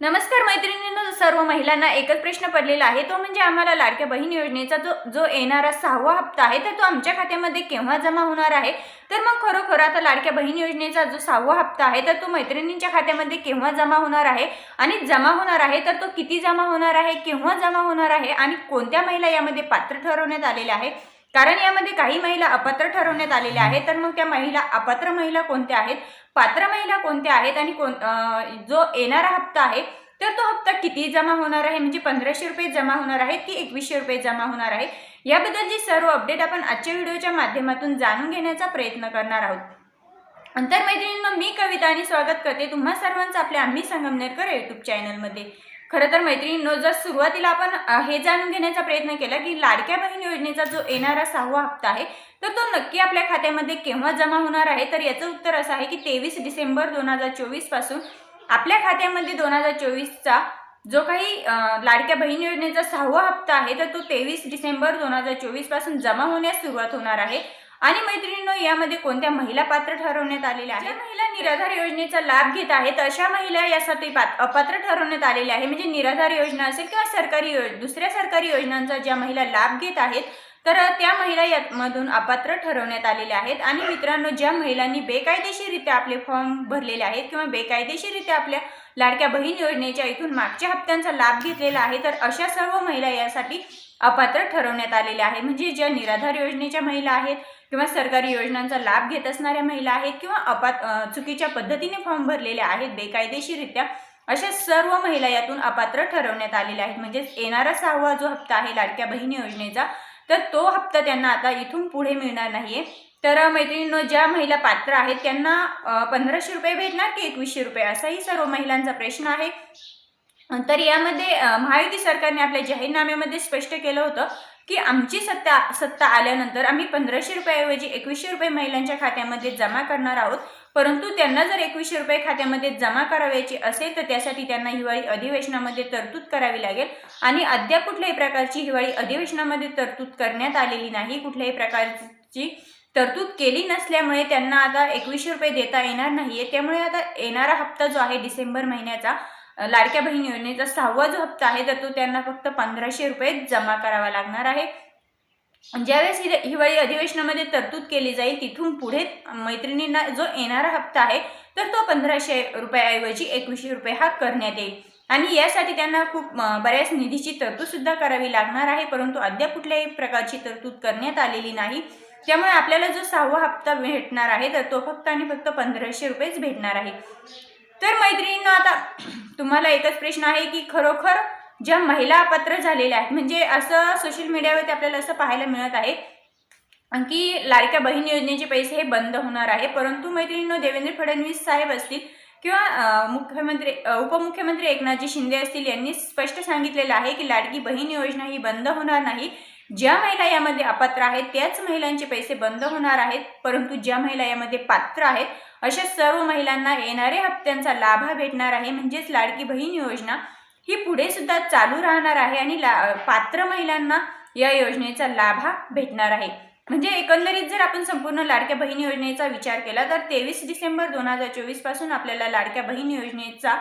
नमस्कार मैत्रिणींनो सर्व महिलांना एकच प्रश्न पडलेला आहे तो म्हणजे आम्हाला लाडक्या बहीण योजनेचा जो जो येणारा सहावा हप्ता आहे तर तो आमच्या खात्यामध्ये केव्हा जमा होणार आहे? तर मग खरोखर आता लाडक्या बहीण योजनेचा जो सहावा हप्ता आहे तर तो मैत्रिणींच्या खात्यामध्ये केव्हा जमा होणार आहे? आणि जमा होणार आहे तर तो किती जमा होणार आहे केव्हा जमा होणार आहे? आणि कोणत्या महिला यामध्ये पात्र ठरवण्यात आलेल्या आहे? कारण यामध्ये काही महिला अपात्र ठरवण्यात आलेल्या आहेत. तर मग त्या महिला अपात्र महिला कोणत्या आहेत? पात्र महिला कोणत्या आहेत? आणि कोण जो येणारा हप्ता आहे तर तो हप्ता किती जमा होणार आहे? म्हणजे पंधराशे रुपये जमा होणार आहेत की एकवीसशे रुपये जमा होणार आहे याबद्दलची सर्व अपडेट आपण आजच्या व्हिडिओच्या माध्यमातून जाणून घेण्याचा प्रयत्न करणार आहोत. अंतर मैत्रिणींना मी कविता आणि स्वागत करते. तुम्हा सर्वांचं आपल्या आम्ही संगमनेरकर युट्यूब चॅनलमध्ये खरं तर मैत्रिणींनो जर सुरुवातीला आपण हे जाणून घेण्याचा प्रयत्न केला की लाडक्या बहीण योजनेचा जो येणारा सहावा हप्ता आहे तर तो नक्की आपल्या खात्यामध्ये केव्हा जमा होणार आहे? तर याचं उत्तर असं आहे की तेवीस डिसेंबर दोन हजार चोवीसपासून आपल्या खात्यामध्ये दोन हजार चोवीसचा जो काही लाडक्या बहीण योजनेचा सहावा हप्ता आहे तर तो तेवीस डिसेंबर दोन हजार चोवीसपासून जमा होण्यास सुरुवात होणार आहे. आणि मैत्रिणींनो यामध्ये कोणत्या महिला पात्र ठरवण्यात आलेल्या आहेत? महिला निराधार योजनेचा लाभ घेत आहेत अशा महिला यासाठी अपात्र ठरवण्यात आलेल्या आहे म्हणजे निराधार योजना असेल किंवा सरकारी योज दुसऱ्या सरकारी योजनांचा ज्या महिला लाभ घेत आहेत तर त्या महिला यामधून अपात्र ठरवण्यात आलेल्या आहेत. आणि मित्रांनो ज्या महिलांनी बेकायदेशीररित्या आपले फॉर्म भरलेले आहेत किंवा बेकायदेशीररित्या आपल्या लाडक्या बहीण योजनेच्या इथून मागच्या हप्त्यांचा लाभ घेतलेला आहे तर अशा सर्व महिला यासाठी अपात्र ठरवण्यात आलेल्या आहे म्हणजे ज्या निराधार योजनेच्या महिला आहेत किंवा सरकारी योजनांचा लाभ घेत असणाऱ्या महिला आहेत किंवा अपात चुकीच्या पद्धतीने फॉर्म भरलेल्या आहेत बेकायदेशीररित्या अशा सर्व महिला यातून अपात्र ठरवण्यात आलेल्या आहेत. म्हणजेच येणारा सहावा जो हप्ता आहे लाडक्या बहीण योजनेचा तर तो हप्ता त्यांना आता इथून पुढे मिळणार नाहीये. तर मैत्रिणींनो ज्या महिला पात्र आहेत त्यांना पंधराशे रुपये भेटणार की एकवीसशे रुपये? असाही सर्व महिलांचा प्रश्न आहे. तर यामध्ये महायुती सरकारने आपल्या जाहीरनाम्यामध्ये स्पष्ट केलं होतं की आमची सत्ता सत्ता आल्यानंतर आम्ही पंधराशे रुपयाऐवजी एकवीसशे रुपये महिलांच्या खात्यामध्ये जमा करणार आहोत. परंतु त्यांना जर एकवीसशे रुपये खात्यामध्ये जमा करावयाची असेल तर त्यासाठी त्यांना हिवाळी अधिवेशनामध्ये तरतूद करावी लागेल. आणि अद्याप कुठल्याही प्रकारची हिवाळी अधिवेशनामध्ये तरतूद करण्यात आलेली नाही. कुठल्याही प्रकारची तरतूद केली नसल्यामुळे त्यांना आता एकवीसशे रुपये देता येणार नाहीये. त्यामुळे आता येणारा हप्ता जो आहे डिसेंबर महिन्याचा लाडक्या बहीण योजनेचा सहावा जो हप्ता आहे तर तो त्यांना फक्त पंधराशे रुपये जमा करावा लागणार आहे. ज्यावेळेस हि हिवाळी अधिवेशनामध्ये तरतूद केली जाईल तिथून पुढे मैत्रिणींना जो येणारा हप्ता आहे तर तो पंधराशे रुपयाऐवजी एकवीसशे रुपये हा करण्यात येईल. आणि यासाठी त्यांना खूप बऱ्याच निधीची तरतूदसुद्धा करावी लागणार आहे परंतु अद्याप कुठल्याही प्रकारची तरतूद करण्यात आलेली नाही. त्यामुळे आपल्याला जो सहावा हप्ता भेटणार आहे तर तो फक्त आणि फक्त पंधराशे रुपयेच भेटणार आहे. तर मैत्रिणींना आता तुम्हाला एकच प्रश्न आहे की खरोखर ज्या महिला अपात्र झालेल्या आहेत म्हणजे असं सोशल मीडियावरती आपल्याला असं पाहायला मिळत आहे की लाडक्या बहीण योजनेचे पैसे हे बंद होणार आहे. परंतु मैत्रिणींनो देवेंद्र फडणवीस साहेब असतील किंवा मुख्यमंत्री उपमुख्यमंत्री एकनाथजी शिंदे असतील यांनी स्पष्ट सांगितलेलं आहे की लाडकी बहीण योजना ही बंद होणार नाही. ज्या महिला यामध्ये अपात्र आहेत त्याच महिलांचे पैसे बंद होणार आहेत. परंतु ज्या महिला यामध्ये पात्र आहेत अशा सर्व महिलांना येणाऱ्या हप्त्यांचा लाभ भेटणार आहे. म्हणजेच लाडकी बहीण योजना ही पुढे सुद्धा चालू राहणार आहे आणि ला पात्र महिलांना या योजनेचा लाभ हा भेटणार आहे. म्हणजे एकंदरीत जर आपण संपूर्ण लाडक्या बहीण योजनेचा विचार केला तर तेवीस डिसेंबर दोन हजार चोवीसपासून आपल्याला लाडक्या बहीण योजनेचा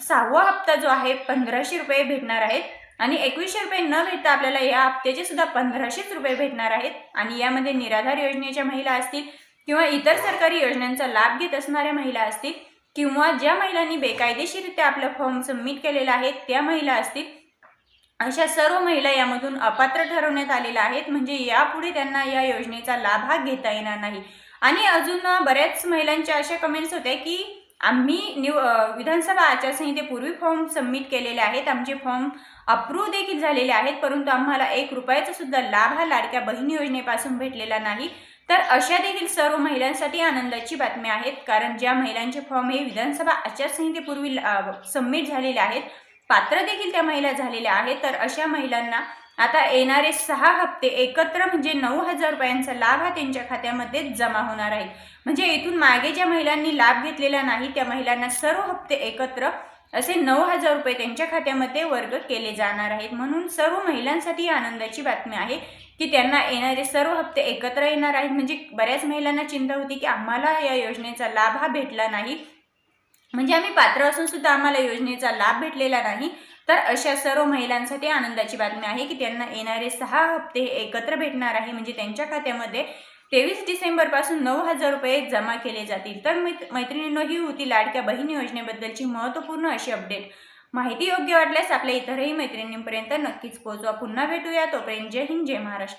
सहावा हप्ता जो आहे पंधराशे रुपये भेटणार आहेत. आणि एकवीसशे रुपये न भेटता आपल्याला या हप्त्याचे सुद्धा पंधराशेच रुपये भेटणार आहेत. आणि यामध्ये निराधार योजनेच्या महिला असतील किंवा इतर सरकारी योजनांचा लाभ घेत असणाऱ्या महिला असतील किंवा ज्या महिलांनी बेकायदेशीरित्या आपला फॉर्म सबमिट केलेला आहे त्या महिला असतील अशा सर्व महिला यामधून अपात्र ठरवण्यात आलेल्या आहेत. म्हणजे यापुढे त्यांना या योजनेचा लाभ हा घेता येणार नाही. आणि अजून बऱ्याच महिलांच्या अशा कमेंट्स होत्या की आम्ही निव विधानसभा आचारसंहितेपूर्वी फॉर्म सबमिट केलेले आहेत. आमचे फॉर्म अप्रूव्ह देखील झालेले आहेत परंतु आम्हाला एक रुपयाचा सुद्धा लाभ हा लाडक्या बहीण योजनेपासून भेटलेला नाही. तर अशा देखील सर्व महिलांसाठी आनंदाची बातमी आहेत कारण ज्या महिलांचे फॉर्म हे विधानसभा आचारसंहितेपूर्वी सबमिट झालेले आहेत पात्र देखील त्या महिला झालेल्या आहेत तर अशा महिलांना आता येणारे सहा हप्ते एकत्र म्हणजे नऊ हजार रुपयांचा लाभ हा त्यांच्या खात्यामध्ये जमा होणार आहे. म्हणजे येथून मागे ज्या महिलांनी लाभ घेतलेला नाही त्या महिलांना सर्व हप्ते एकत्र असे नऊ हजार रुपये त्यांच्या खात्यामध्ये वर्ग केले जाणार आहेत. म्हणून सर्व महिलांसाठी आनंदाची बातमी आहे. की त्यांना येणारे सर्व हप्ते एकत्र येणार आहेत. म्हणजे बऱ्याच महिलांना चिंता होती की आम्हाला या योजनेचा लाभ हा भेटला नाही. म्हणजे आम्ही पात्र असून सुद्धा आम्हाला योजनेचा लाभ भेटलेला नाही. तर अशा सर्व महिलांसाठी आनंदाची बातमी आहे की त्यांना येणारे सहा हप्ते हे एकत्र भेटणार आहे. म्हणजे त्यांच्या खात्यामध्ये तेवीस डिसेंबरपासून नऊ हजार रुपये जमा केले जातील. तर मैत्रिणींनो ही होती लाडक्या बहीण योजनेबद्दलची महत्त्वपूर्ण अशी अपडेट माहिती योग्य वाटल्यास आपल्या इतरही मैत्रिणींपर्यंत नक्कीच पोहोचवा. पुन्हा भेटूया. तोपर्यंत जय हिंद जय महाराष्ट्र.